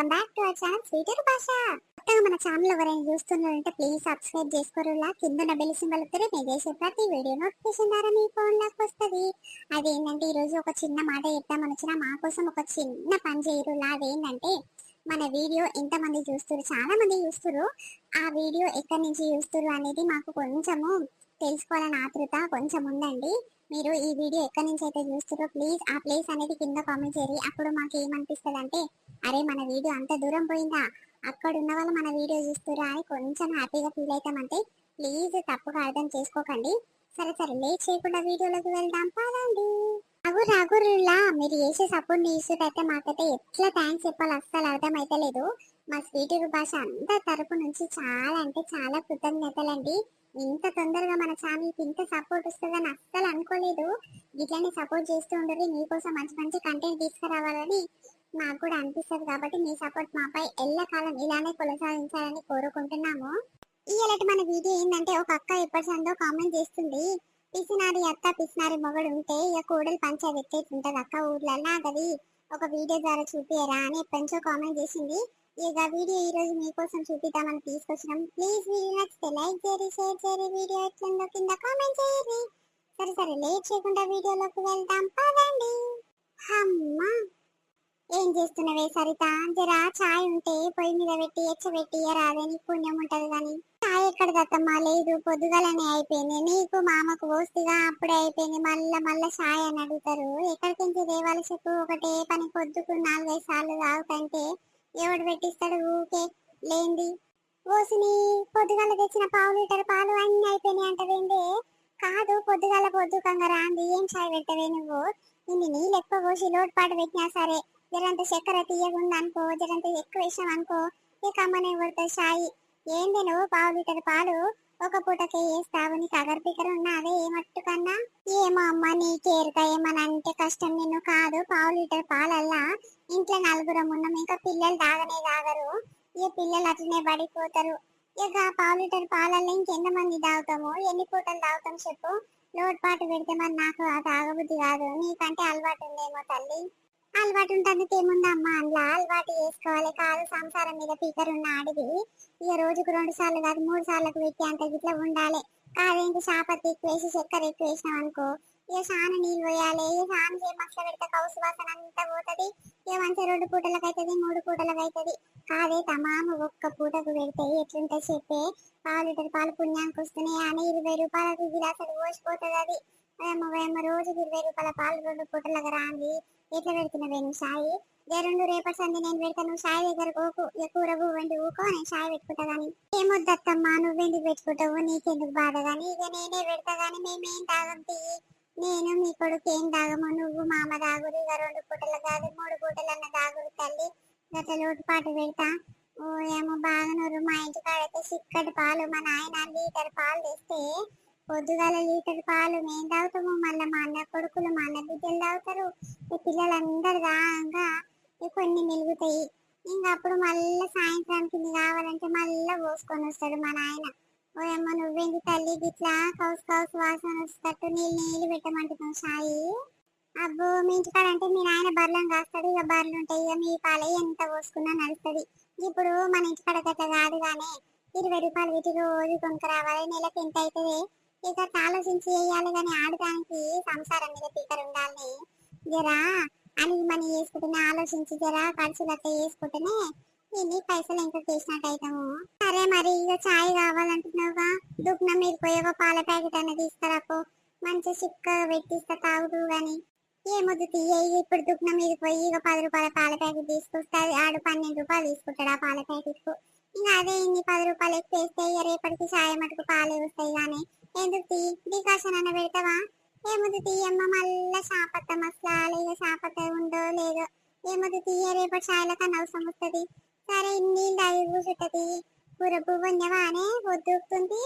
Welcome back to our channel sweeter భాష. కొత్తగా మన ఛానల్ ఎవరైనా చూస్తున్నారంటే ప్లీజ్ సబ్స్క్రైబ్ చేసుకోరులా. కింద ఉన్న బెల్ సింబల్ వస్తే నేను చేసే ప్రతి వీడియో నోటిఫికేషన్ ద్వారా మీ ఫోన్ లాక్ వస్తుంది. అదేంటంటే ఈ రోజు ఒక చిన్న మాట చెప్తామని వచ్చిన మా కోసం ఒక చిన్న పని చేయరులా. అదేంటంటే మన వీడియో ఎంతమంది చూస్తారు చాలా మంది చూస్తారు ఆ వీడియో ఎక్కడి నుంచి చూస్తారు అనేది మాకు కొంచెము తెలుసుకోవాలని ఆతృత కొంచెం ఉందండి. మీరు ఈ వీడియో ఎక్కడి నుంచి అయితే చూస్తారో ప్లీజ్ ఆ ప్లేస్ అనేది కింద కామెంట్ చేయండి అప్పుడు మాకు ఏమనిపిస్తుంది అంటే అరే మన వీడియో అంత దూరం పోయిందా? అక్కడ ఉన్న వాళ్ళు మన వీడియో చూస్తురా అని కొంచెం హ్యాపీగా ఫీల్ అవుతామంటే ప్లీజ్ తప్పుగా అర్థం చేసుకోకండి. సరే సరే లేట్ చేయకుండా వీడియోలోకి వెళ్దాం పదండి. రఘు రఘురులా మీరు చేసే సపోర్ట్ అయితే మాకైతే ఎట్లా థ్యాంక్స్ చెప్పాలి అస్సలు అర్థమైతే లేదు మా స్వీట్ భాష అందరి తరపు నుంచి చాలా అంటే చాలా కృతజ్ఞతలండి. ఇంత తొందరగా మన ఛానల్కి ఇంత సపోర్ట్ వస్తుందని అస్సలు అనుకోలేదు. ఇట్లానే సపోర్ట్ చేస్తూ ఉండరు మీకోసం మంచి మంచి కంటెంట్ తీసుకురావాలని నాకు కూడా అనిపిస్తుంది కాబట్టి మీ సపోర్ట్ మాపై ఎల్లకాలం ఇలానే కొనసాగించాలని కోరుకుంటున్నాము. ఇలాంటి మన వీడియో ఏంటంటే ఒక అక్క ఎప్పటిసందో కామెంట్ చేస్తుంది. పిసినారి అత్త పిసినారి మొగడు ఉంటే ఇక కూడలు పంచాయతీ ఎట్లయితుంటది అక్క ఊర్లలో అది ఒక వీడియో ద్వారా చూపియరా అని ఎప్పటించో కామెంట్ చేసింది. ఇక వీడియో ఈ రోజు మీకోసం చూపిద్దామని తీసుకొచ్చినాం. ప్లీజ్ వీడియో నచ్చితే లైక్ చేయరి షేర్ చేయరి వీడియో ఎట్లుందో కింద కామెంట్ చేయరి సరే సరే లేట్ చేయకుండా వీడియోలోకి వెళ్దాం. పదండి. అమ్మా! ఏం చేస్తున్నావే సరిత? జరా చాయ్ ఉంటే పొయ్యి మీద పెట్టి ఎచ్చబెట్టి రాదే నీకు పుణ్యం ఉంటుంది కానీ చాయ్ ఎక్కడ దత్తమ్మా? లేదు పొద్దుగాలనే అయిపోయింది. నీకు మామకు పోస్తుగా అప్పుడే అయిపోయింది. మళ్ళా మళ్ళా చాయ్ అని అడుగుతారు. ఎక్కడికి నుంచి దేవాల చెప్పు? ఒకటే పని పొద్దుకు నాలుగైదు సార్లు తాగుతంటే ఎవడు పెట్టిస్తాడు ఊకే? లేంది. ఓసిని పొద్దుగాల తెచ్చిన పావు లీటర్ పాలు అన్ని అయిపోయినాయి అంటవేంది? కాదు పొద్దుగాల పొద్దుకంగా రాంది. ఏం చాయ్ పెట్టవే నువ్వు? ఇన్ని నీళ్ళు ఎక్కువ పోసి లోటుపాటు పెట్టినా సరే జరంత చక్కెర తీయకుండా అనుకో జరంత ఎక్కువ వేసాం అనుకో ఇక అమ్మనే కొడుతుంది చాయ్ ఏంది నువ్వు పావు లీటర్ పాలు? ఒక పూటకే వేస్తావు నీకు అగర్ పికర్ ఉన్నదే ఏమట్టు కన్నా? ఏమో అమ్మ నీకేరుక ఏమని అంటే కష్టం నిన్ను కాదు పావు లీటర్ పాలల్లా. ఇంట్లో నలుగురం ఉన్నాం ఇంకా పిల్లలు తాగనే తాగరు. ఈ పిల్లలు అట్లనే పడిపోతారు. ఇక పావు లీటర్ పాలల్లో ఇంకెంత మంది తాగుతాము? ఎన్ని పూటలు తాగుతాం చెప్పు. లోటుపాటు పెడితే మరి నాకు ఆ తాగబుద్ధి కాదు. నీకంటే అలవాటు ఉందేమో తల్లి. అలవాటు ఉంటుంది ఏముందమ్మా అందులో అలవాటు చేసుకోవాలి. కాదు సంసారం మీద పీకర్ ఉన్న ఆడిది. ఇక రోజుకు రెండు సార్లు కాదు మూడు సార్లకు పెట్టి అంత ఇట్లా ఉండాలి. కాదేంటి చాపత్తి ఎక్కువ వేసి చక్కెర ఎక్కువ వేసినాం అనుకో ఇక సాన నీళ్ళు పోయాలి. ఇక సాన మసలు పెడితే కౌసు వాసన అంతా పోతుంది. ఇక మంచి రెండు పూటలకు అవుతుంది మూడు పూటలకు అవుతుంది కాదే తమాము ఒక్క పూటకు పెడితే ఎట్లుంటే చెప్పే? పాలు లీటర్ పాలు పుణ్యానికి వస్తున్నాయి. అని ఇరవై రూపాయలకు గిలాసలు పోసిపోతుంది అది. ఏమో రోజుకి ఇరవై రూపాయల పాలు రెండు పూటలకు రాంది. ఎట్లా పెడుతున్నావే నువ్వు సాయి ఏ రెండు రేపటి సంది నేను పెడతాను సాయి దగ్గర పోకు కూర వండి ఊకో నేను సాయి పెట్టుకుంటా గానీ. ఏమొద్దత్తమ్మా నువ్వెందుకు పెట్టుకుంటావు? నీకెందుకు బాధ గానీ? ఇక నేనే పెడతా గానీ మేమేం తాగం తీయి నేను మీ కొడుకు ఏం తాగము నువ్వు మామ తాగురు ఇక రెండు పూటలు కాదు మూడు పూటలు అన్న తల్లి. గట్ల లోటుపాటు పెడతా. ఓ ఏమో బాగా నువ్వు మా ఇంటికాడైతే సిక్కటి చిక్కటి పాలు మా నాయన లీటర్ పాలు తెస్తే పొద్దుగాల లీటర్ పాలు మేము తాగుతాము మళ్ళీ మా అన్న కొడుకులు మా అన్న బిడ్డలు తాగుతారు. ఈ పిల్లలందరూ దాగా కొన్ని మిలుగుతాయి. ఇంకా అప్పుడు మళ్ళీ సాయంత్రానికి ఇది కావాలంటే మళ్ళీ పోసుకొని వస్తాడు మా నాయన. ఓ అమ్మ నువ్వేంటి తల్లి గిట్లా కౌసు కౌసు వాసన వస్తట్టు నీళ్ళు నీళ్ళు పెట్టమంటున్నావు సాయి? అబ్బో మీ ఇంటికాడ అంటే మీ నాయన బర్రెలను కాస్తాడు ఇక బర్రెలు ఉంటాయి ఇక మీ పాలే ఎంత పోసుకున్నా నడుస్తుంది. ఇప్పుడు మన ఇంటికాడ గట్ట కాదు కానీ ఇరవై రూపాయలు పెట్టి రోజు కొనుక రావాలి నెలకు ఎంత అవుతుంది? ఇక ఆలోచించి వేయాలి కానీ ఆడటానికి సంసారం మీద తీకరు ఉండాలి. జరా అని మనం వేసుకుంటేనే ఆలోచించి జరా ఖర్చులు అట్లా వేసుకుంటేనే ఇన్ని పైసలు ఇంకా చేసినట్టు అవుతాము సరే మరి ఇక చాయ్ కావాలంటున్నావుగా. దుఃఖం మీద పోయి ఒక పాల ప్యాకెట్ అన్న తీసుకురాపో మంచి సిక్క పెట్టిస్తా తాగుదు గాని. ఏమొద్దు తీయ ఇప్పుడు దుగ్నం మీద పోయి ఇక పది రూపాయల పాల ప్యాకెట్ తీసుకొస్తే ఆడు పన్నెండు రూపాయలు తీసుకుంటాడు ఆ పాల ప్యాకెట్కు ఇంకా అదే ఇన్ని పది రూపాయలు ఎక్కువ వేస్తే ఇక రేపటికి చాయ్ మటుకు పాలే వస్తాయి కానీ ఎందుకు తీ డికాషన్ అన్న పెడతావా? ఏముంది తీయమ్మ మళ్ళా శాపత్త మసాలా ఇక శాపత్త ఉందో లేదో. ఏముంది తీయ రేపటి చాయల కన్నా వస్తుంది? సరే ఇన్ని దాగి కూర్చుంటది పురపు పొందవానే పొద్దుకుతుంది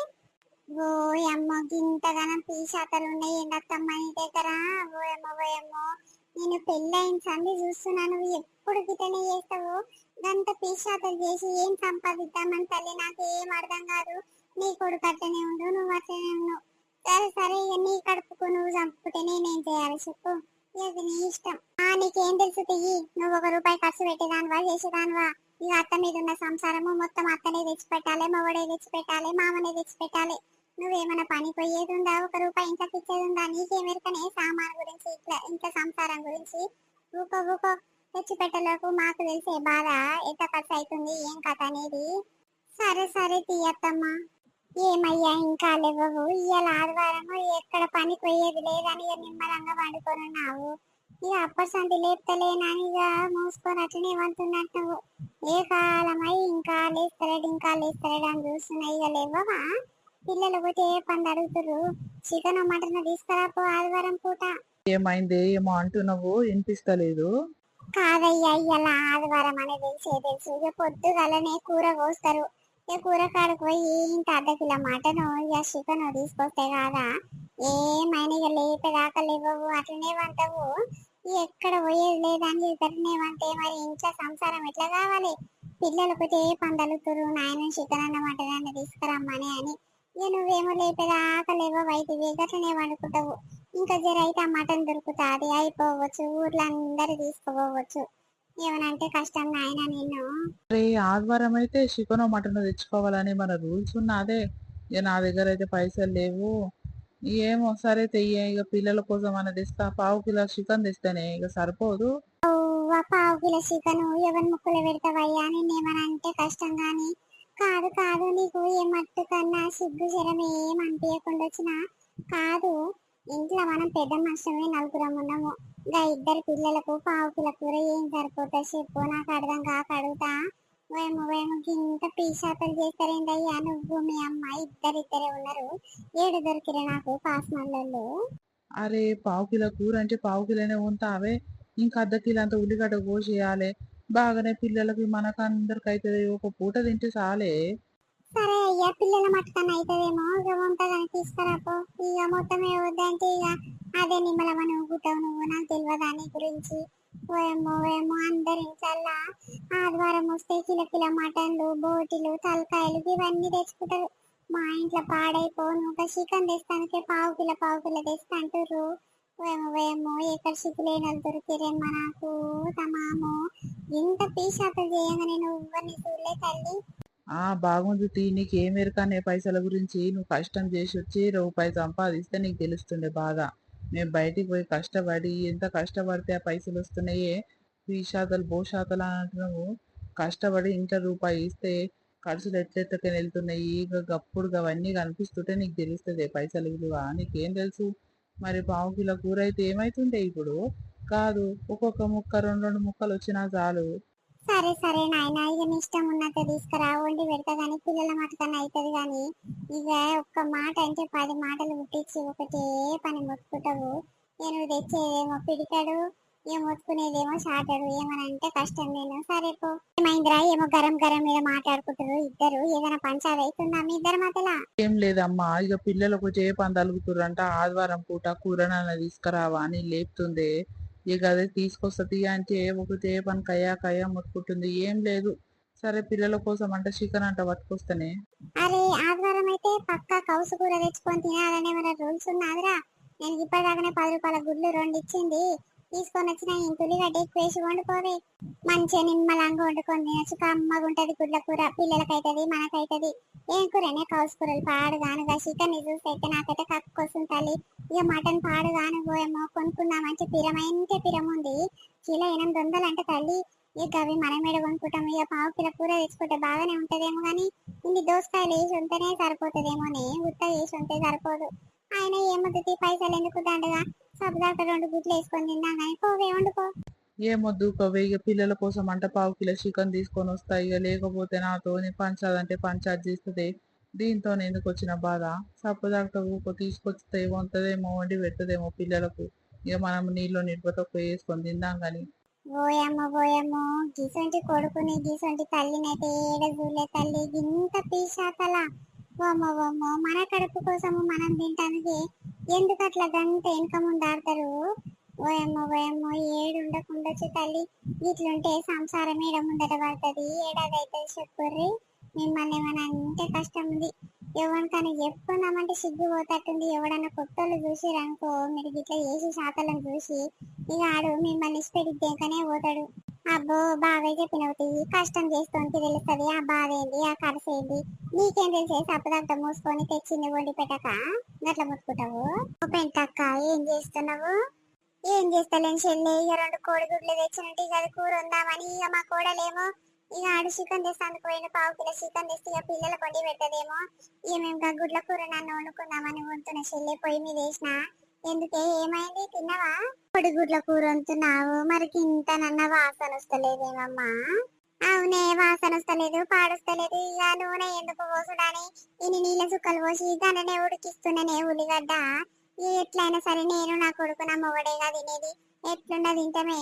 ఓ అమ్మ గింతగానం పీసాతలు ఉన్నాయి. ఏంటత్తమ్మ నీ దగ్గర? ఓయమ్మ ఓయమ్మో నేను పెళ్ళైన సంది చూస్తున్నాను. ఎప్పుడు గిటనే చేస్తావు? గంత పీసాతలు చేసి ఏం సంపాదిద్దామని తల్లి? నాకు ఏం అర్థం కాదు. నీ కొడుకు అట్లనే ఉండు నువ్వు అట్లనే ఉన్నావు సరే సరే ఇక నీ కడుపుకు నువ్వు చంపుకుంటే నేనేం చేయాలి చెప్పు. ఇక నీ ఇష్టం. ఆ నీకేం తెలుసు తియ్యి నువ్వు ఒక రూపాయి ఖర్చు పెట్టేదానివా చేసేదానివా ఇక అత్త మీద ఉన్న సంసారము మొత్తం అత్తనే తెచ్చిపెట్టాలి మొగడే తెచ్చిపెట్టాలి మామనే తెచ్చిపెట్టాలి. నువ్వేమైనా పని పోయేది ఉందా? ఒక రూపాయి ఇంకా ఇచ్చేది ఉందా? నీకేమెరకనే సామాన్ గురించి ఇట్లా ఇంట్లో సంసారం గురించి? ఊకో ఊకో. తెచ్చిపెట్టలకు మాకు తెలిసే బాధ ఎంత ఖర్చు అవుతుంది ఏం కథ అనేది? సరే సరే తీయత్తమ్మా. ఏమయ్యా ఇంకా లేవవు. ఇవాళ ఆదివారము ఎక్కడ పని పోయేది లేదని ఇక నిమ్మలంగా పండుకొని ఉన్నావు. ఇక అప్పసంటి లేపుతలేనని ఇక మూసుకొని అట్లనే వంతున్నట్టు ఏ కాలమై ఇంకా లేస్తలేడు ఇంకా లేస్తలేడు అని చూస్తున్నా. ఇక లేవవా? పిల్లలు పోతే ఏ పని అడుగుతురు చికెన్ మటన్ తీసుకురాపో ఆదివారం పూట. ఏమైంది? ఏమో అంటున్నావు. వినిపిస్తలేదు. కాదయ్యా ఇవాళ ఆదివారం అనేది తెలిసే తెలుసు ఇక పొద్దుగలనే కూర కోస్తారు. ఇక కూరకాడకు పోయి ఇంత అర్ధ కిలో మటను ఇక చికెన్ తీసుకొస్తే కాదా? ఏమైనా ఇక లేపేదాకా లేవవు అట్లనే వంటవు. ఎక్కడ పోయేది లేదని ఇద్దరినే వంటే మరి ఇంట్లో సంసారం ఎట్లా కావాలి? పిల్లలు పోతే ఏ పందలుతురు నాయన చికెన్ అన్న మటన్ తీసుకురమ్మని అని. ఇక నువ్వేమో లేపేదాకా లేవవు అయితే అట్లనే వండుకుంటావు. ఇంకా జర అయితే ఆ మటన్ దొరుకుతుంది అయిపోవచ్చు ఊర్లో అందరు తీసుకుపోవచ్చు. ఏమనంటే కష్టం నాయన నేను అరే ఆదివారం అయితే చికెన్ మటన్ తెచ్చుకోవాలని మన రూల్స్ ఉన్నదే ఇక నా దగ్గర అయితే పైసలు లేవు. ఏమో సరే తెయ్య ఇక పిల్లల కోసం అన్న తెస్తా పావు కిలో చికెన్ తెస్తేనే ఇక సరిపోదు. పావు కిలో చికెన్ ఎవరి ముక్కులు పెడతావయ్యా? నేనేమనంటే కష్టం గాని కాదు కాదు నీకు ఏ మట్టు కన్నా సిగ్గు జరం ఏం అనిపించకుండా వచ్చినా కాదు ఇంట్లో మనం పెద్ద మనుషులమే నలుగురం ఉన్నాము. ఇంకా ఇద్దరు పిల్లలకు పావు కిలో కూర ఏం సరిపోతుంది చెప్పు నాకు అర్థం కాక అడుగుతా. వేమో వేమో ఇంత పీసాతలు చేస్తారేంటయ్యా నువ్వు మీ అమ్మ ఇద్దరిద్దరే ఉన్నారు. ఏడు దొరికిరే నాకు పాస్మల్లలో అరే పావు కిలో కూర అంటే పావు కిలోనే ఉంటావే. ఇంకా అర్ధ కిలో అంత ఉల్లిగడ్డ కోసేయాలి బాగానే పిల్లలకి మనకు అందరికి అవుతుంది ఒక పూట తింటే చాలే. సరే అయ్యా పిల్లల మట్టుకన్నా అవుతుందేమో ఇక ఉంటుందని తీసుకురాపో. ఇక మొత్తం ఏవద్దంటే ఇక అదే నిమ్మలమని ఊగుతావు నువ్వు. నాకు తెలియదు దాని గురించి? ఓయమ్మో ఓయమ్మో అందరి ఇంట్లల్లా ఆదివారం వస్తే కిలో కిలో మటన్లు బోటిలు తలకాయలు ఇవన్నీ తెచ్చుకుంటారు. మా ఇంట్లో పాడైపోను ఒక చికెన్ తెస్తానికే పావు కిలో పావు కిలో తెస్తా అంటారు ఓయమ్మో ఓయమ్మో ఎక్కడ చిక్కులేని వాళ్ళు దొరికిరేమ్మా నాకు తమాము. ఇంత పీసాతలు చేయగానే నువ్వు ఎవరిని చూడలే తల్లి. ఆ బాగుంది తీ. నీకు ఏం ఎరకనే పైసల గురించి. నువ్వు కష్టం చేసి వచ్చి రూపాయి సంపాదిస్తే నీకు తెలుస్తుండే బాధ మేము బయటికి పోయి కష్టపడి ఎంత కష్టపడితే ఆ పైసలు వస్తున్నాయే. ఈ శాతలు భూ అంటున్నావు. కష్టపడి ఇంట్లో రూపాయి ఇస్తే ఖర్చులు ఎట్లెట్లకని వెళ్తున్నాయి. ఇక గప్పుడు అవన్నీ కనిపిస్తుంటే నీకు తెలుస్తుంది పైసలు విలువ. నీకేం తెలుసు? మరి పావు కిలో కూర అయితే ఏమైతుండే ఇప్పుడు? కాదు ఒక్కొక్క ముక్క రెండు రెండు ముక్కలు వచ్చినా చాలు. సరే సరే నాయన ఇక నీ ఇష్టం ఉన్నట్టు తీసుకురా. వండి పెడతా కానీ పిల్లల మటుకన్నా అవుతుంది కానీ ఇక ఒక్క మాట అంటే పది మాటలు పుట్టించి ఒకటే పని మొత్తుకుంటావు. నేను తెచ్చేదేమో పిడికాడు ఏం మొత్తుకునేదేమో షాటడు ఏమనంటే కష్టం నేను. సరే పో. ఏమైందిరా? ఏమో గరం గరం మీద మాట్లాడుకుంటారు ఇద్దరు. ఏదైనా పంచాది అవుతుందా మీ ఇద్దరు మధ్యలో? ఏం లేదమ్మా. ఇక పిల్లలకు చేపని తలుగుతురంట ఆదివారం పూట కూరనన్న తీసుకురావా అని లేపుతుంది. ఇక అదే తీసుకొస్తుంది అంటే అంటే ఒక పని కయా కయా ముట్టుకుంటుంది ఏం లేదు. సరే పిల్లల కోసం అంట చికెన్ అంట పట్టుకొస్తానే. అరే ఆదివారం అయితే పక్కా కౌసు కూర తెచ్చుకొని తినాలనే మన రూల్స్ ఉన్నాదిరా. నేను ఇప్పటిదాకానే పది రూపాయల గుడ్లు రెండు ఇచ్చింది తీసుకొని వచ్చిన ఇంతులిగడ్డ ఎక్కువ వేసి వండుకోవే. మంచిగా నిమ్మలంగా వండుకొని తినచ్చు. కమ్మగా ఉంటది గుడ్ల కూర. పిల్లలకైతుంది మనకైతది. ఏం కూరనే కౌసు కూరలు పాడు కాను చికెన్ చూస్తే అయితే నాకైతే కక్కొస్తుంది తల్లి. ఇక మటన్ పాడు కాను పోయేమో మంచి పిరమైంటే పిరం ఉంది. కిలో ఎనిమిది వందలు అంటే తల్లి. ఇక అవి మనం మీద కొనుక్కుంటాం. ఇక పావు కిలో కూర తెచ్చుకుంటే బాగానే ఉంటదేమో కానీ ఇన్ని దోసకాయలు వేసి ఉంటేనే సరిపోతుందేమోనే. ఉత్త వేసి ఉంటే సరిపోదు. ఆయన ఏమొద్దు పైసలు ఎందుకు దండగా? సబ్దాక రెండు గుడ్లు వేసుకొని తిందాం కానీ పోవే వండుకో. ఏమొద్దు కవ్వే ఇక పిల్లల కోసం అంటే పావు కిలో చికెన్ తీసుకొని వస్తా ఇక లేకపోతే నాతో పంచాదంటే పంచాది చేస్తుంది. దీంతో ఎందుకు వచ్చిన బాధ? సప్పదాకా ఊకో తీసుకొస్తే ఏమవుతుందేమో వండి పెడుతుందేమో పిల్లలకు. ఇక మనం నీళ్ళు నిడిపోతే వేసుకొని తిందాం కానీ ఓయమ్మ ఓయమ్మ గిసొంటి కొడుకుని గిసొంటి తల్లినైతే ఏడ తల్లి ఇంత పీసాతల ఓమో ఓమో మన కడుపు కోసము మనం తింటానికి ఎందుకు అట్లా గంట వెనక ముందు ఆడతారు? ఓయమ్మో ఓయమ్మ ఏడు ఉండకుండొచ్చు తల్లి. ఇట్లుంటే సంసారం ఏడ ముందట పడుతుంది. ఏడాది అవుతుంది చెప్పుర్రి మిమ్మల్ని ఏమైనా అంటే కష్టం ఉంది. ఎవరికైనా చెప్పుకున్నామంటే సిగ్గు పోతట్టుంది ఎవడన్నా కొత్తలు చూసిరనుకో మీరు ఇట్లా చేసి శాతలను చూసి ఇక ఆడు మిమ్మల్ని ఇష్టపెట్టి దేకనే పోతాడు. అబ్బో బాగా చెప్పినవు కష్టం చేస్తుంటే తెలుస్తుంది. ఆ బాధ ఏంది ఆ కరస ఏంది నీకేం తెలిసేసి అప్పుదంతా మూసుకొని తెచ్చింది వండి పెట్టక? గట్ల ముట్టుకుంటావు? ఓ పెంటక్క ఏం చేస్తున్నావు? ఏం చేస్తలేను చెల్లె. ఇక రెండు కోడిగుడ్లు తెచ్చినట్టు ఇక అది కూర ఉందామని ఇక మా కోడలేమో ఇక ఆడు చికెన్ తెస్తాను పోయిన పావు కిలో చికెన్ తెస్తే ఇక పిల్లలు వండి పెట్టదేమో ఇక మేము గుడ్ల కూర నన్ను వండుకుందామని వంతున్న చెల్లె. పొయ్యి మీద వేసిన ఎందుకే? ఏమైంది? తిన్నావా? పొడిగుడ్ల కూర వండుతున్నావు మరి ఇంత నన్న వాసన వస్తలేదేమమ్మా? అవునే వాసన వస్తలేదు పాడొస్తలేదు. ఇక నూనె ఎందుకు పోసుడని? ఇన్ని నీళ్ళ సుక్కలు పోసి దానినే ఉడికిస్తున్నానే ఉల్లిగడ్డ. ఎట్లయినా సరే నేను నా కొడుకు నా మొగడేగా తినేది. ఎట్లుండ తింటమే?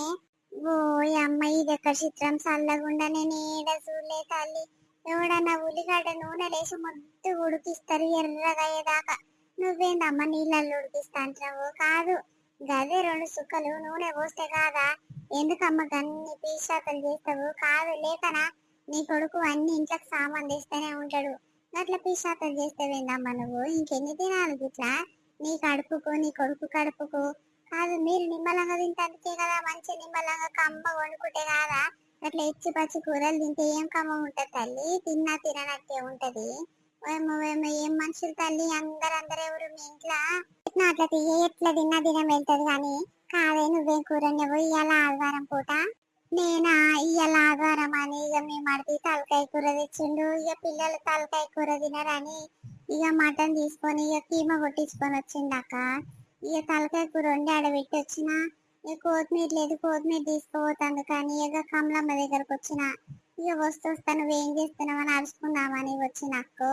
ఓ ఈ అమ్మ ఇది ఎక్కడ చిత్రం? చల్లగుండా నేను ఏడ చూడలే తల్లి. ఎవడన్నా ఉల్లిగడ్డ నూనె లేసి ముద్దు ఉడికిస్తారు ఎర్రగా అయ్యేదాకా. నువ్వేందమ్మ నీళ్ళల్లో ఉడికిస్తాంటావు కాదు. గదే రెండు సుక్కలు నూనె పోస్తే కాదా? ఎందుకమ్మ గన్ని పీశాతలు చేస్తావు? కాదు లేకనా? నీ కొడుకు అన్ని ఇంట్లోకి సామాన్ తెస్తూనే ఉంటాడు. అట్లా పీశాతలు చేస్తావేందమ్మా నువ్వు? ఇంకెన్ని తినాలి ఇట్లా నీ కడుపుకు నీ కొడుకు కడుపుకు. కాదు మీరు నిమ్మలంగా తింటానికే కదా మంచి నిమ్మలంగా కమ్మ వండుకుంటే కాదా? అట్లా ఇచ్చి పచ్చి కూరలు తింటే ఏం కమ్మ ఉంటుంది తల్లి? తిన్నా తిననట్టే ఉంటుంది. ఏం మనుషులు తల్లి? అందరు అందరు ఎవరు మీ ఇంట్లో? ఎట్లా అట్లా తీయ ఎట్లా తిన్నా దినం వెళ్తది కానీ కాదే నువ్వేం కూర నువ్వు ఇవాళ ఆదివారం పూట? నేనా? ఇవాళ ఆదివారం అని ఇక మీ మడిది తలకాయ కూర తెచ్చిండు. ఇక పిల్లలు తలకాయ కూర తినరని ఇక మటన్ తీసుకొని ఇక కీమ కొట్టించుకొని వచ్చిండక్క ఇక తలకాయ కూర వండి ఆడబెట్టి వచ్చిన. ఇక కొత్తిమీర లేదు కొత్తిమీర తీసుకుపోతాను కానీ ఇక కమలమ్మ దగ్గరకు వచ్చిన. ఇక వస్తూ వస్తా నువ్వేం చేస్తున్నావని అరుచుకుందామని వచ్చినక్కో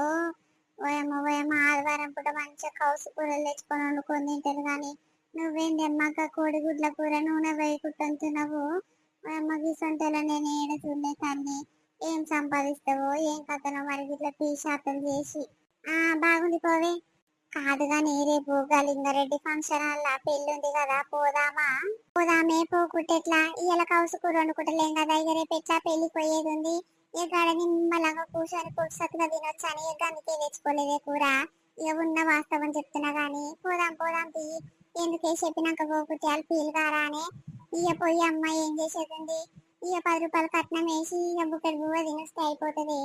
ఓయమ్మ ఓయమ్మ ఆదివారం పూట మంచిగా కౌసు కూరలు తెచ్చుకొని వండుకొని తింటారు కానీ నువ్వేంది అమ్మక కోడిగుడ్ల కూర నూనె వేయకుంటున్నావు ఓయమ్మ గీసంటలో నేను ఏడ చూడలే తల్లి ఏం సంపాదిస్తావో ఏం కథనో మరి ఇట్లా పీశాతలు చేసి. ఆ బాగుంది పోవే. కాదు కానీ రేపు గలింగారెడ్డి ఫంక్షన్ అలా పెళ్ళి ఉంది కదా పోదామా? పోదామే పోకుంటే ఎట్లా ఇవాళ కౌసు కూర వండుకుంటలేం కదా ఇక రేపు ఎట్లా పెళ్ళి పోయేది ఉంది ఇక గాడ నిమ్మలంగా కూర్చొని పొడిసత్తుగా తినొచ్చని అని ఇక అందుకే తెచ్చుకోలేదే కూర? ఇక ఉన్న వాస్తవం చెప్తున్నా గాని పోదాం పోదాం తీ. ఎందుకే చెప్పినాక పోకుంటే వాళ్ళు ఫీల్ కారా అని ఇక పోయి అమ్మాయి ఏం చేసేది ఉంది ఇక పది రూపాయలు కట్నం వేసి ఇక బుక్కడి బువ్వ తినొస్తే అయిపోతుంది.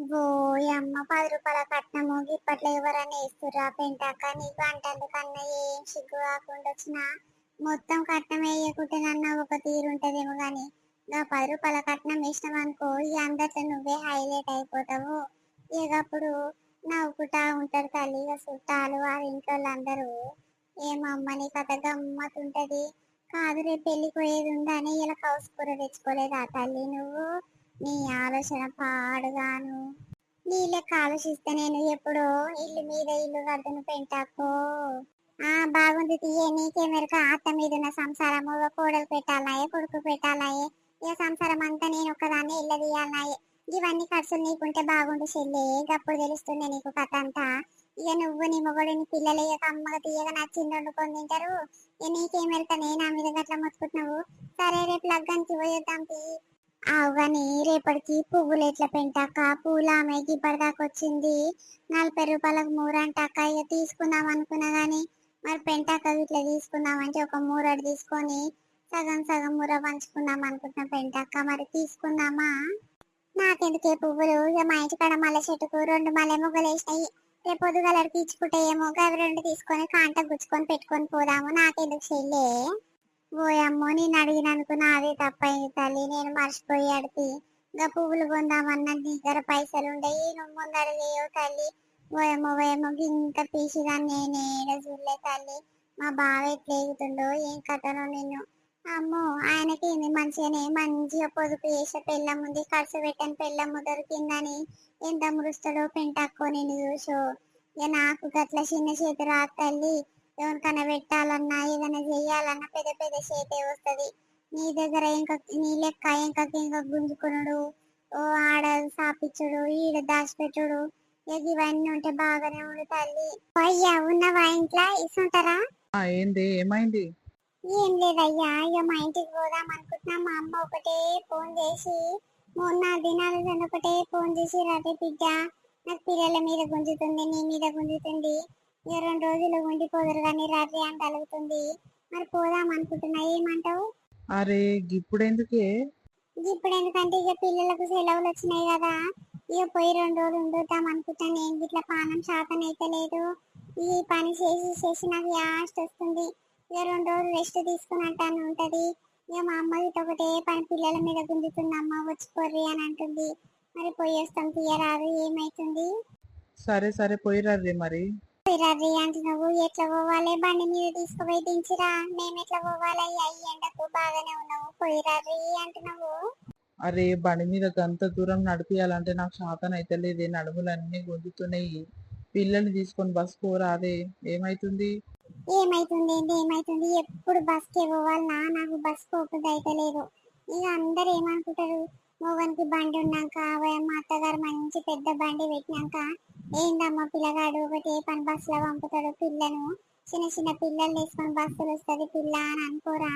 ఓయ్ అమ్మ పది రూపాయల కట్నము ఇప్పట్లో ఎవరైనా ఇస్తురా పెంటాక నీకు అంటారు కన్నా ఏం సిగ్గు కాకుండా వచ్చినా? మొత్తం కట్నం వేయకుంటేనన్నా ఒక తీరు ఉంటదేమో గాని ఇంకా పది రూపాయల కట్నం వేసినాం అనుకో ఇక అందరితో నువ్వే హైలైట్ అయిపోతావు. ఇక అప్పుడు నవ్వుకుంటా ఉంటారు తల్లి ఇక చుట్టాలు వారి ఇంట్లో వాళ్ళందరూ ఏమమ్మని కథ గమ్మతుంటది కాదు రేపు పెళ్ళికి పోయేది ఉందని ఇలా కౌసుకూర తెచ్చుకోలేదా తల్లి నువ్వు? నీ ఆలోచన పాడుగాను. నీ లెక్క ఆలోచిస్తే నేను ఎప్పుడో ఇల్లు మీద ఇల్లు కడుతును పెంటాకో. ఆ బాగుంది తీయే నీకే మెరక అత్త మీద ఉన్న సంసారము ఒక కోడలు పెట్టాలాయే కొడుకు పెట్టాలాయే ఇక సంసారం అంతా నేను ఒక్కదాన్ని ఇల్లు తీయాలాయే ఇవన్నీ ఖర్చులు నీకుంటే బాగుండు చెల్లే గప్పుడు తెలుస్తుంది నీకు కథ అంతా ఇక నువ్వు నీ మొగడు నీ పిల్లలు ఇక అమ్మగా తీయగా నచ్చింది వండుకొని తింటారు. ఇక నీకేం వెళ్తా నేను ఆ మీద గట్ల మొత్తుకుంటున్నావు? సరే రేపు లగ్గానికి పోయేద్దాం తీ. అవని రేపటికి పువ్వులు ఎట్లా పెంటాక పూల ఆమెకి ఇప్పటిదాకా వచ్చింది నలభై రూపాయలకు మూరంటాక ఇక తీసుకుందాం అనుకున్నా గానీ మరి పెంటాక ఇట్లా తీసుకుందామంటే ఒక మూరడు తీసుకొని సగం సగం మూర పంచుకుందాం అనుకుంటున్నా పెంటాక. మరి తీసుకుందామా? నాకెందుకే పువ్వులు? ఇక మా ఇంటికాడ మల్లె చెట్టుకు రెండు మల్లె మొగ్గలు వేసినాయి రేపు పొద్దుగలడికి ఏమో అవి రెండు తీసుకొని కాంట గుచ్చుకొని పెట్టుకొని పోదాము. నాకెందుకు చెల్లే? ఓయమ్మో నేను అడిగినందుకు అదే తప్పైంది తల్లి. నేను మర్చిపోయి అడిగి ఇంకా పువ్వులు కొందామన్నా నీ దగ్గర పైసలు ఉండయి నువ్వు ముందు అడిగేయో తల్లి. ఓయమ్మో ఓయమ్మో ఇంత పీసిదాన్ని నేను ఏడ చూడలే తల్లి. మా బావ ఎట్లా ఎగుతుండో ఏం కథనో నిన్ను. అమ్మో ఆయనకి ఏంది? మంచిగానే మంచిగా పొదుపు చేసే పెళ్ళం ఉంది. ఖర్చు పెట్టని పెళ్ళం దొరికిందని ఎంత మురుస్తాడో పెంటాక్కో నేను చూసో. ఇక నాకు గట్ల చిన్న చేతి రా తల్లి. ఎవరికైనా పెట్టాలన్నా ఏదైనా చెయ్యాలన్నా పెద్ద పెద్ద చేతే వస్తది. నీ దగ్గర ఇంకా నీ లెక్క ఇంకా ఇంకా గుంజుకునుడు. ఓ ఆడ సాపిచ్చుడు ఈడ దాచిపెట్టుడు. ఇక ఇవన్నీ ఉంటే బాగానే ఉండు తల్లి. అయ్యా ఉన్నవా ఇంట్లో? ఇస్తుంటారా ఏంది? ఏమైంది? ఏం లేదయ్యా ఇక మా ఇంటికి పోదాం అనుకుంటున్నా. మా అమ్మ ఒకటే ఫోన్ చేసి మూడు నాలుగు దినాల ఒకటే ఫోన్ చేసి రదే బిడ్డ నాకు పిల్లల మీద గుంజుతుంది నీ మీద గుంజుతుంది. ఇక రెండు రోజులు ఉండిపోదురు కానీ రాత్రి అంట అలుగుతుంది మరి పోదాం అనుకుంటున్నా ఏమంటావు? అరే ఇప్పుడెందుకే ఇప్పుడు ఎందుకంటే ఇక పిల్లలకు సెలవులు వచ్చినాయి కదా. ఇక పోయి రెండు రోజులు ఉండుతాం అనుకుంటాను. నేను ఇట్లా పానం శాతం అయితే లేదు. ఈ పని చేసి చేసి నాకు యాస్ట్ వస్తుంది. ఇక రెండు రోజులు రెస్ట్ తీసుకున్నట్టు అని ఉంటది. ఇక మా అమ్మ ఇటు ఒకటే పని పిల్లల మీద గుంజుతుంది. అమ్మ వచ్చి పొర్రి అని అంటుంది. మరి పోయి వస్తాం తీయరాదు ఏమైతుంది? సరే సరే పోయిరారు మరి. పోయిరాదు అంటే నువ్వు ఎట్లా పోవాలి? బండి మీద తీసుకుపోయి దించిరా. మేము ఎట్లా పోవాలి? అయ్యి ఎండకు బాగానే ఉన్నావు. పోయిరాదు అంటున్నావు అరే బండి మీద గంత దూరం నడిపియాలంటే నాకు శాతం అయితే లేదే. నడుములన్నీ గుంజుతున్నాయి. పిల్లల్ని తీసుకొని బస్ పోరాదే. ఏమైతుంది? ఏమైతుంది? ఏంటి ఏమైతుంది? ఎప్పుడు బస్కి పోవాలనా నాకు బస్ పోకుండా అయితే లేదు. ఇక అందరు ఏమనుకుంటారు? మోగన్కి బండి ఉన్నాక మా అత్తగారు మంచి పెద్ద బండి పెట్టినాక ఏందమ్మా పిల్లగాడు ఒకటి ఏ పని బస్సులో పంపుతాడు పిల్లను? చిన్న చిన్న పిల్లలు వేసుకొని బస్సులు వస్తుంది పిల్ల అని అనుకోరా?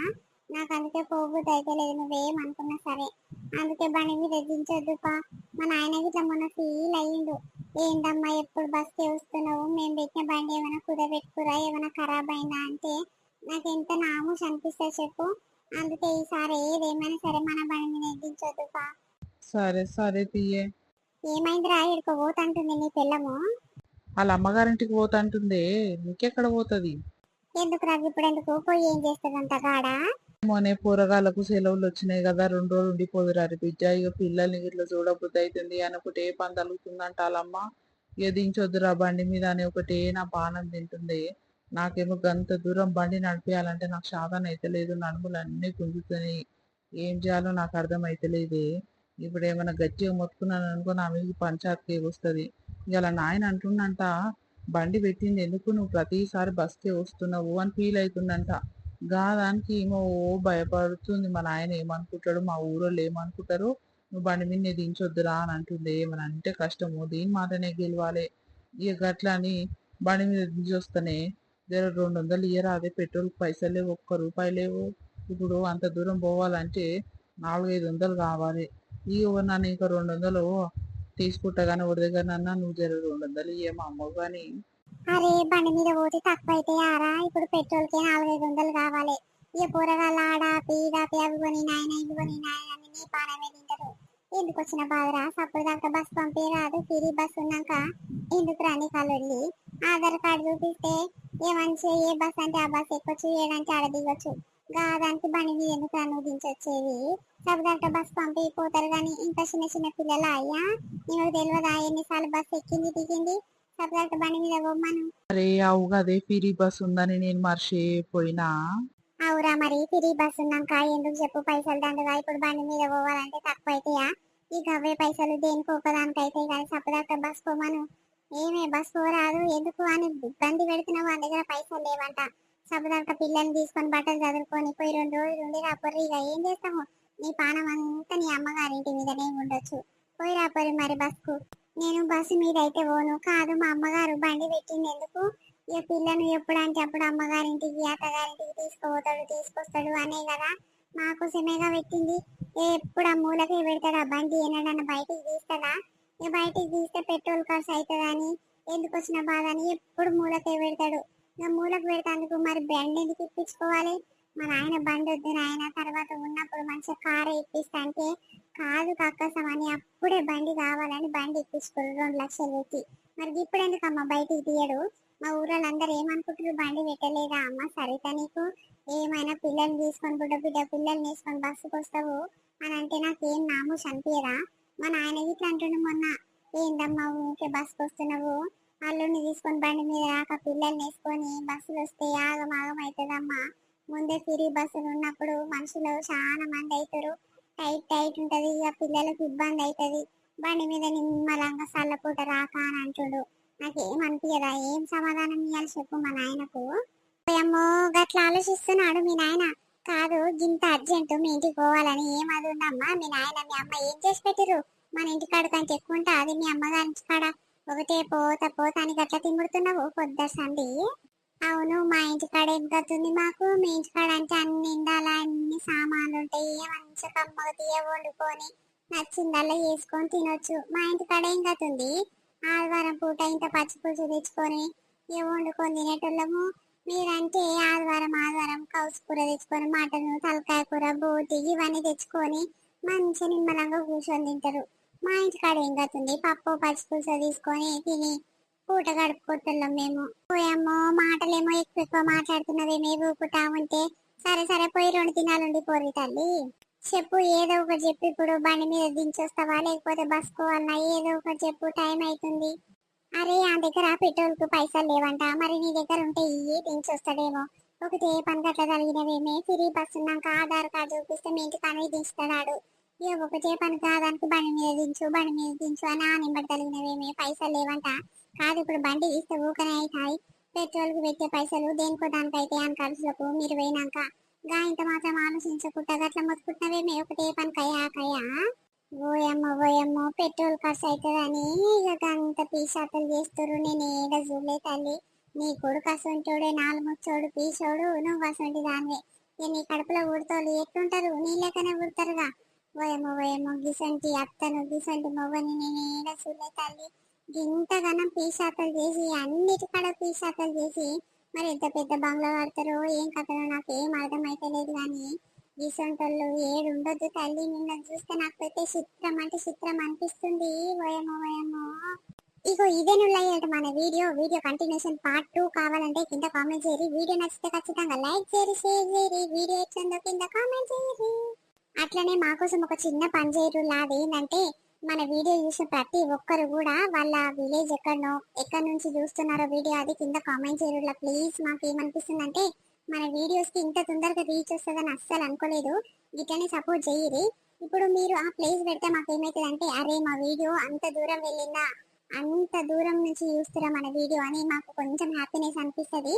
నాకు అందుకే పోబుద్ది అయితే లేదు నువ్వేం అనుకున్నా సరే. అందుకే బండి మీద దించొద్దు మా నాయన ఇట్లా మొన్న ఫీల్ అయ్యిండు. ఏందమ్మా ఎప్పుడు బస్కే వస్తున్నావు? మేము పెట్టిన బండి ఏమైనా కుదబెట్టుకురా ఏమైనా ఖరాబ్ అయిందా అంటే నాకు ఎంత నామూస్ అనిపిస్తుంది చెప్పు. అందుకే ఈసారి ఏదేమైనా సరే మన బండి మీద సరే సరే తీయే. ఏమైందిరా? ఇక్కడికి పోతంటుంది నీ పిల్లము వాళ్ళ అమ్మగారింటికి పోతాంటుందే. నీకెక్కడ పోతుంది? ఎందుకు రాదు ఇప్పుడు ఎందుకు? పోయి ఏం చేస్తుంది అంత గాడా మొనే పోరగాళ్ళకు సెలవులు వచ్చినాయి కదా. రెండు రోజులు ఉండిపోదురారు బిడ్డ. ఇక పిల్లల్ని ఇట్లా చూడబుద్ధి అవుతుంది అని ఒకటే పని తలుగుతుందంట వాళ్ళమ్మ ఇక దించొద్దురా బండి మీద అని ఒకటే నా పానం తింటుంది. నాకేమో గంత దూరం బండి నడిపేయాలంటే నాకు సాధన అయితే లేదు. నడుములు అన్ని గుంజుతున్నాయి ఏం చేయాలో నాకు అర్థం ఇప్పుడు ఏమైనా గట్టిగా మొత్తుకున్నాను అనుకో నా మీద పంచాయతీ వస్తుంది. ఇలా నాయన అంటుండంట బండి పెట్టింది ఎందుకు నువ్వు ప్రతిసారి బస్కే వస్తున్నావు? అని ఫీల్ అవుతుందంట. గా దానికి ఏమో ఓ భయపడుతుంది. మా నాయన ఏమనుకుంటాడు మా ఊరోళ్ళు ఏమనుకుంటారు నువ్వు బండి మీద నేను దించొద్దురా అని అంటుంది. ఏమని అంటే కష్టము. దీని మాటనే గెలవాలి. ఇక గట్లని అని బండి మీద దించొస్తేనే జర రెండు వందలు ఇయ్యరా? అదే పెట్రోల్ పైసలు లేవు ఒక్క రూపాయి లేవు. ఇప్పుడు అంత దూరం పోవాలంటే నాలుగైదు వందలు కావాలి. ఇక నన్ను ఇంకా రెండు వందలు తీసుకుంటా కానీ ఒకటి దగ్గర నన్న నువ్వు జర రెండు వందలు ఇయ్యే మా అమ్మ కానీ అరే బండి మీద పోతే తక్కువ అయితే ఆరా? ఇప్పుడు పెట్రోల్కి నాలుగైదు వందలు కావాలి. ఇక కూరగాయల ఆడ పీడాపి అవి కొని నాయన ఇవి కొని నాయన నీ పానమే తింటారు. ఎందుకు వచ్చిన బాధరా? సప్పుడు దాకా బస్ పంపే రాదు ఫ్రీ బస్ ఉన్నాక ఎందుకు రాని కలొల్లి ఆధార్ కార్డు చూపిస్తే ఏ మంచి ఏ బస్ అంటే ఆ బస్ ఎక్కొచ్చు ఏడంటే ఆడ దిగొచ్చు. గా దానికి బండి ఎందుకు అనువదించొచ్చేది సబదాక బస్ పంపి పోతారు కానీ ఇంకా చిన్న చిన్న పిల్లలు అయ్యా? నీకు తెలియదా ఎన్నిసార్లు బస్ ఎక్కింది దిగింది? సబదాక బండి మీద పోమ్మను. అరే అవుగా అదే ఫిరీ బస్ ఉందని నేను మర్చిపోయినా. అవురా మరి ఫ్రీ బస్ ఉన్నాక ఎందుకు చెప్పు? పైసలు దండగా ఇప్పుడు బండి మీద పోవాలంటే తక్కువ అవుతాయా ఇక అవే పైసలు దేనికో ఒకదానికైతే కానీ సపదాక బస్ పోమను. ఏమే బస్ పోరాదు ఎందుకు అని ఇబ్బంది పెడుతున్న వాళ్ళ దగ్గర పైసలు లేవంట. సపదాక పిల్లల్ని తీసుకొని బట్టలు చదువుకొని పోయి రెండు రోజులు ఉండి రాపోరు ఇక ఏం చేస్తాము? నీ పానం అంతా నీ అమ్మగారింటి మీదనే ఉండొచ్చు. పోయి రాపోరు మరి బస్కు నేను బస్సు మీద అయితే పోను. కాదు మా అమ్మగారు బండి పెట్టింది ఎందుకు? ఇక పిల్లను ఎప్పుడంటే అప్పుడు అమ్మగారింటికి అత్తగారింటికి తీసుకుపోతాడు తీసుకొస్తాడు అనే కదా. మాకోసమేగా పెట్టింది. ఎప్పుడు ఆ మూలకే పెడతాడా బండి ఏనాడన్నా బయటికి తీస్తాడా? ఇక బయటికి తీస్తే పెట్రోల్ ఖర్చు అవుతుందని ఎందుకు వచ్చిన బాధ అని ఎప్పుడు మూలకే పెడతాడు. ఇక మూలకు పెడతాందుకు మరి బండి ఎందుకు ఇప్పించుకోవాలి? మా నాయన బండి వద్దు నాయన తర్వాత ఉన్నప్పుడు మంచిగా కారు ఇప్పిస్తా అంటే కాదు కక్కసం అని అప్పుడే బండి కావాలని బండి ఇప్పించుకోరు రెండు లక్షలు పెట్టి. మరి ఇప్పుడు ఎందుకు అమ్మ బయటికి తీయడు? మా ఊరోళ్ళు అందరు ఏమనుకుంటారు బండి పెట్టలేదా అమ్మ? సరిత నీకు ఏమైనా పిల్లల్ని తీసుకొని బుడ్డ బిడ్డ పిల్లల్ని తీసుకొని బస్సుకు వస్తావు? అని అంటే నాకేం నామూస్ అనిపించరా మా నాయన ఇట్లా అంటుండు మొన్న. ఏందమ్మా ఊరికే బస్సుకు వస్తున్నావు? అల్లుని తీసుకొని బండి మీద రాక పిల్లల్ని వేసుకొని బస్సులు వస్తే ఆగం ఆగం అవుతుందమ్మా ముందే ఫ్రీ బస్సులు ఉన్నప్పుడు మనుషులు చాలా మంది అవుతారు టైట్ టైట్ ఉంటది ఇక పిల్లలకు ఇబ్బంది అవుతుంది బండి మీద నిమ్మలంగా చల్లపూట రాక అని అంటుడు. నాకేం అనిపించదా ఏం సమాధానం ఇవ్వాలి చెప్పు మా నాయనకు. అమ్మో గట్లా ఆలోచిస్తున్నాడు మీ నాయన. కాదు గింత అర్జెంట్ మీ ఇంటికి పోవాలని ఏం అది ఉందమ్మా? మీ నాయన మీ అమ్మ ఏం చేసి పెట్టిరు మన ఇంటి కాడ కంటే ఎక్కువ ఉంటుంది అది మీ అమ్మగారి ఇంటి కాడ. ఒకటే పోత పోత అని గట్లా తిమ్ముడుతున్నావు పొద్దు అవును మా ఇంటి కాడ ఏం కత్తుంది మాకు? మీ ఇంటి కాడ అంటే అన్ని ఇండాల అన్ని సామాన్లు ఉంటాయి. మంచిగా కమ్మగా తీయ వండుకొని నచ్చిందల్లా వేసుకొని తినొచ్చు. మా ఇంటి కాడ ఏం గతుంది ఆదివారం పూట ఇంత పచ్చి పులుసు తెచ్చుకొని ఇక వండుకొని తినేటోళ్ళము. మీరంటే ఆదివారం ఆదివారం కౌసు కూర తెచ్చుకొని మటను తలకాయ కూర బోటి ఇవన్నీ తెచ్చుకొని మంచిగా నిమ్మలంగా కూర్చొని తింటారు. మా ఇంటికాడ ఏం కతుంది? పప్పు పచ్చి పులుసు తీసుకొని తిని పూట గడుపుకుంటున్నాం మేము. పోయమ్మో మాటలేమో ఎక్కువ ఎక్కువ మాట్లాడుతున్నవేమో ఊపుతా ఉంటే సరే సరే పోయి రెండు దినాలుండి పోరి తల్లి. చెప్పు ఏదో ఒకటి చెప్పు. ఇప్పుడు బండి మీద దించొస్తావా? లేకపోతే బస్ పోవాలన్నా ఏదో ఒకటి చెప్పు టైం అవుతుంది అరే ఆ దగ్గర పెట్రోల్కు పైసలు లేవంట. మరి నీ దగ్గర ఉంటే ఇయ్యి దించొస్తాడేమో. ఒకటే పని గట్ల కలిగినవేమే తిరిగి బస్సు ఉన్నాక ఆధార్ కార్డు చూపిస్తే మీ ఇంటికి పని దించుతాడు ఇక ఒకటే పని కాదానికి బండి మీద దించు బండి మీద దించు అని ఆ నింబడి కలిగినవేమే పైసలు లేవంట. కాదు ఇప్పుడు బండి తీస్తే ఊకనే అవుతాయి పెట్రోల్కు పెట్టే పైసలు దేనికో దానికైతే అని ఖర్చులకు మీరు పోయినాక గా ఇంత మాత్రం ఆలోచించకుండా గట్ల మొత్తుకుంటున్నావేమే ఒకటే పని కయ్యా కయ్యా ఓయమ్మ ఓయమ్మ పెట్రోల్ ఖర్చు అవుతుందని ఇక అంత పీసాతలు చేస్తారు నేను ఏడ చూడలే తల్లి. నీ కొడుకు అసంటోడే ముచ్చోడు పీసోడు నువ్వు అసంటి దానివే. ఇక నీ కడుపులో ఉడతాలు ఎట్లుంటారు? నీ లెక్కనే ఉడతారుగా ఓయమ్మ ఓయమ్మ గిసంటి అత్తను గిసంటి మొవ్వని నేను ఏడ చూడలే తల్లి. ఇంతగానం పీసాతలు చేసి అన్నిటికాడ పీసాతలు చేసి మరి ఎంత పెద్ద బంగ్లా కడతారో ఏం కథనో నాకు ఏం అర్థమైతే లేదు కానీ గీసంటోళ్ళు ఏడు ఉండొద్దు తల్లి నిన్న చూస్తే నాకైతే చిత్రం అంటే చిత్రం అనిపిస్తుంది. వయమో వయమో ఇగో ఇదే నువ్వు మన video. Video continuation part two కావాలంటే కింద కామెంట్ చేయరు వీడియో నచ్చితే ఖచ్చితంగా లైక్ చేయరు షేర్ చేయరు వీడియో ఎట్లందో కింద కామెంట్ చేయరు అట్లనే మా కోసం ఒక చిన్న పని చేయరు లాదేంటంటే ఏంటంటే మన వీడియో చూసిన ప్రతి ఒక్కరు కూడా వాళ్ళ విలేజ్ ఎక్కడనో ఎక్కడి నుంచి చూస్తున్నారో వీడియో అది కింద కామెంట్ చేయరు ప్లీజ్ మాకు ఏమనిపిస్తుందంటే మన వీడియోస్కి ఇంత తొందరగా రీచ్ వస్తుందని అస్సలు అనుకోలేదు. గిట్లనే సపోర్ట్ చేయరు ఇప్పుడు మీరు ఆ ప్లేస్ పెడితే మాకు ఏమైతుంది అంటే అరే మా వీడియో అంత దూరం వెళ్ళిందా? అంత దూరం నుంచి చూస్తారా మన వీడియో అని మాకు కొంచెం హ్యాపీనెస్ అనిపిస్తుంది.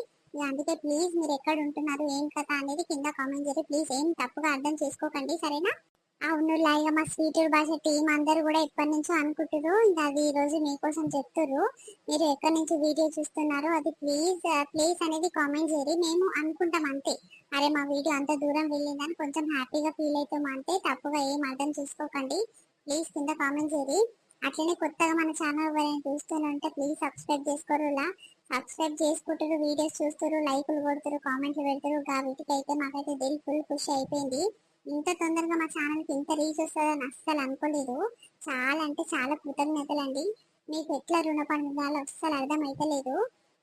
అందుకే ప్లీజ్ మీరు ఎక్కడ ఉంటున్నారు ఏం కథ అనేది కింద కామెంట్ చేయరు ప్లీజ్ ఏం తప్పుగా అర్థం చేసుకోకండి సరేనా? అవును లాగా మా స్వీట్ భాష టీం అందరూ కూడా ఎప్పటి నుంచో అనుకుంటారు ఇంకా అది ఈ రోజు మీకోసం చెప్తారు మీరు ఎక్కడి నుంచి వీడియో చూస్తున్నారో అది ప్లీజ్ ప్లీజ్ అనేది కామెంట్ చేయరు మేము అనుకుంటాం అంతే. అరే మా వీడియో అంత దూరం వెళ్ళిందని కొంచెం హ్యాపీగా ఫీల్ అవుతాం అంటే తప్పుగా ఏం అర్థం చేసుకోకండి. ప్లీజ్ కింద కామెంట్ చేయరు అట్లనే కొత్తగా మన ఛానల్ ఎవరైనా చూస్తున్నారంటే ప్లీజ్ సబ్స్క్రైబ్ చేసుకోరు సబ్స్క్రైబ్ చేసుకుంటారు వీడియోస్ చూస్తారు లైకులు కొడతారు కామెంట్లు పెడతారు గా వీటికి అయితే మాకైతే దిల్ ఫుల్ ఖుషి అయిపోయింది. ఇంత తొందరగా మా ఛానల్కి ఇంత రీచ్ వస్తుందని అస్సలు అనుకోలేదు. చాలా అంటే చాలా కృతజ్ఞతలండి. మీకు ఎట్లా రుణపడి ఉండాలో అస్సలు అర్థమైతలేదు.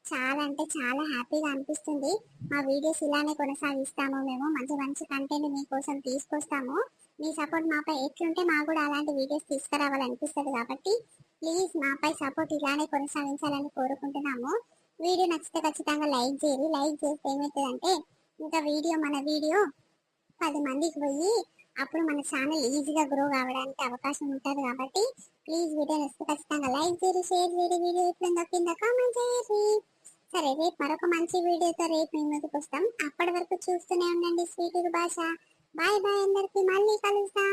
చాలా అంటే చాలా హ్యాపీగా అనిపిస్తుంది. మా వీడియోస్ ఇలానే కొనసాగిస్తాము మేము. మంచి మంచి కంటెంట్ మీకోసం తీసుకొస్తాము. మీ సపోర్ట్ మాపై ఎట్లుంటే మాకు కూడా అలాంటి వీడియోస్ తీసుకురావాలనిపిస్తుంది కాబట్టి ప్లీజ్ మాపై సపోర్ట్ ఇలానే కొనసాగించాలని కోరుకుంటున్నాము. వీడియో నచ్చితే ఖచ్చితంగా లైక్ చేయాలి లైక్ చేస్తే ఏమవుతుందంటే ఇంకా వీడియో మన వీడియో పది మందికి పోయి అప్పుడు మన ఛానల్ ఈజీగా గ్రో కావడానికి అవకాశం ఉంటుంది కాబట్టి ప్లీజ్ వీడియో నచ్చితే ఖచ్చితంగా లైక్ చేయరు షేర్ చేయరు వీడియో ఎట్లుందో కింద కామెంట్ చేయరు సరే రేపు మరొక మంచి వీడియోతో రేపు మీ ముందుకు వస్తాం. అప్పటి వరకు చూస్తూనే ఉండండి స్వీట్ భాష. బాయ్ బాయ్ అందరికి. మళ్ళీ కలుస్తాం